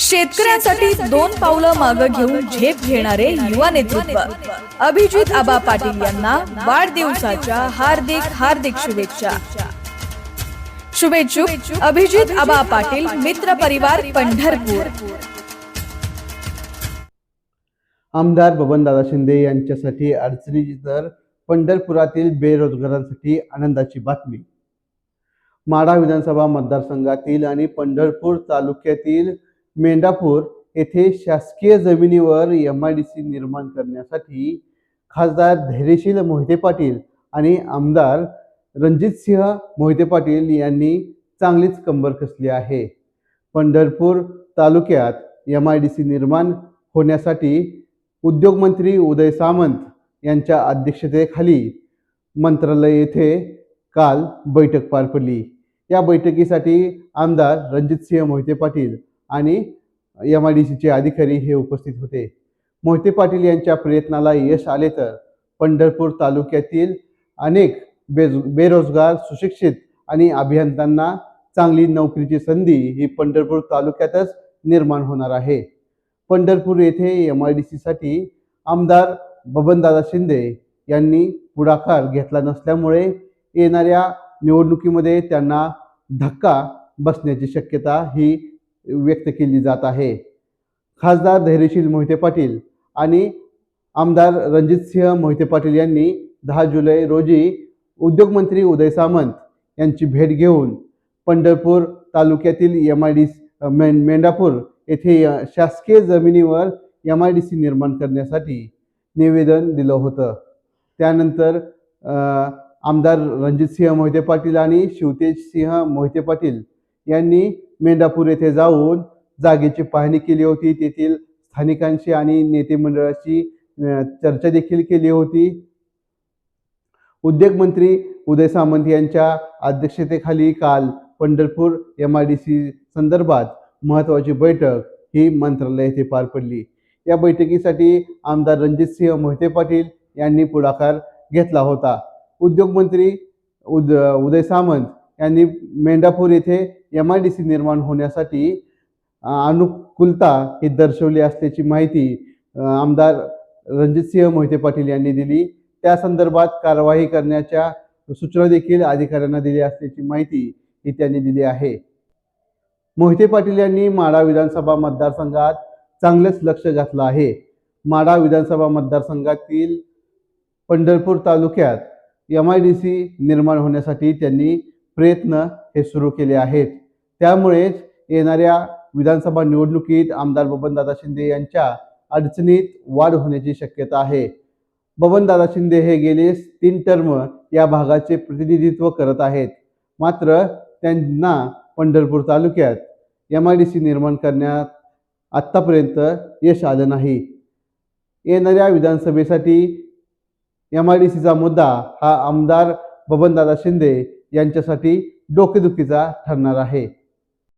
शेतकऱ्यांसाठी दोन पावलं मागे घेऊन झेप घेणारे युवा नेतृत्व. अभिजित आबा पाटील यांना वाढदिवसाच्या हार्दिक हार्दिक शुभेच्छा. शुभेच्छुक अभिजित आबा पाटील मित्र परिवार पंढरपूर. आमदार बबनदादा शिंदे यांच्यासाठी अडचणीची तर पंढरपुरातील बेरोजगारांसाठी आनंदाची बातमी. माढा विधानसभा मतदारसंघातील आणि पंढरपूर तालुक्यातील मेंढापूर येथे शासकीय जमिनीवर एम आय डी सी निर्माण करण्यासाठी खासदार धैर्यशील मोहिते पाटील आणि आमदार रणजितसिंह मोहिते पाटील यांनी चांगलीच कंबर कसली आहे. पंढरपूर तालुक्यात एम आय डी सी निर्माण होण्यासाठी उद्योगमंत्री उदय सामंत यांच्या अध्यक्षतेखाली मंत्रालय येथे काल बैठक पार पडली. या बैठकीसाठी आमदार रणजितसिंह मोहिते पाटील आणि एम आय डी सीचे अधिकारी हे उपस्थित होते. मोहिते पाटील यांच्या प्रयत्नाला यश आले तर पंढरपूर तालुक्यातील अनेक बेज बेरोजगार सुशिक्षित आणि अभियंत्यांना चांगली नोकरीची संधी ही पंढरपूर तालुक्यातच निर्माण होणार आहे. पंढरपूर येथे एम आय डी सीसाठी आमदार बबनदादा शिंदे यांनी पुढाकार घेतला नसल्यामुळे येणाऱ्या निवडणुकीमध्ये त्यांना धक्का बसण्याची शक्यता ही व्यक्त केली जात आहे. खासदार धैर्यशील मोहिते पाटील आणि आमदार रणजितसिंह मोहिते पाटील यांनी दहा जुलै रोजी उद्योगमंत्री उदय सामंत यांची भेट घेऊन पंढरपूर तालुक्यातील एम आय डी मेंढापूर येथे शासकीय जमिनीवर एम आय डी सी निर्माण करण्यासाठी निवेदन दिलं होतं. त्यानंतर आमदार रणजितसिंह मोहिते पाटील आणि शिवतेजसिंह मोहिते पाटील यांनी मेंढापूर येथे जाऊन जागेची पाहणी केली होती. तेथील स्थानिकांशी आणि नेते मंडळाशी चर्चा देखील केली होती. उद्योगमंत्री उदय सामंत यांच्या अध्यक्षतेखाली काल Pandharpur M I D C संदर्भात महत्त्वाची बैठक ही मंत्रालय येथे पार पडली. या बैठकीसाठी आमदार रणजितसिंह मोहिते पाटील यांनी पुढाकार घेतला होता. उद्योगमंत्री उद उदय सामंत यांनी मेंढापूर येथे एम आय डी सी निर्माण होण्यासाठी अनुकूलता ही दर्शवली असल्याची माहिती आमदार रणजितसिंह मोहिते पाटील यांनी दिली. त्या संदर्भात कारवाई करण्याच्या सूचना देखील अधिकाऱ्यांना दिली असल्याची माहिती ही त्यांनी दिली आहे. मोहिते पाटील यांनी माडा विधानसभा मतदारसंघात चांगलेच लक्ष घातलं आहे. माडा विधानसभा मतदारसंघातील पंढरपूर तालुक्यात एम आय डी सी निर्माण होण्यासाठी त्यांनी प्रयत्न हे सुरू केले आहेत. त्यामुळेच येणाऱ्या विधानसभा निवडणुकीत आमदार बबनदादा शिंदे यांच्या अडचणीत वाढ होण्याची शक्यता आहे. बबनदादा शिंदे हे गेले तीन टर्म या भागाचे प्रतिनिधित्व करत आहेत. मात्र त्यांना पंढरपूर तालुक्यात एम आय डी सी निर्माण करण्यात आत्तापर्यंत यश आलं नाही. येणाऱ्या विधानसभेसाठी एम आय डी सीचा मुद्दा हा आमदार बबनदादा शिंदे यांच्यासाठी डोकेदुखीचा ठरणार आहे.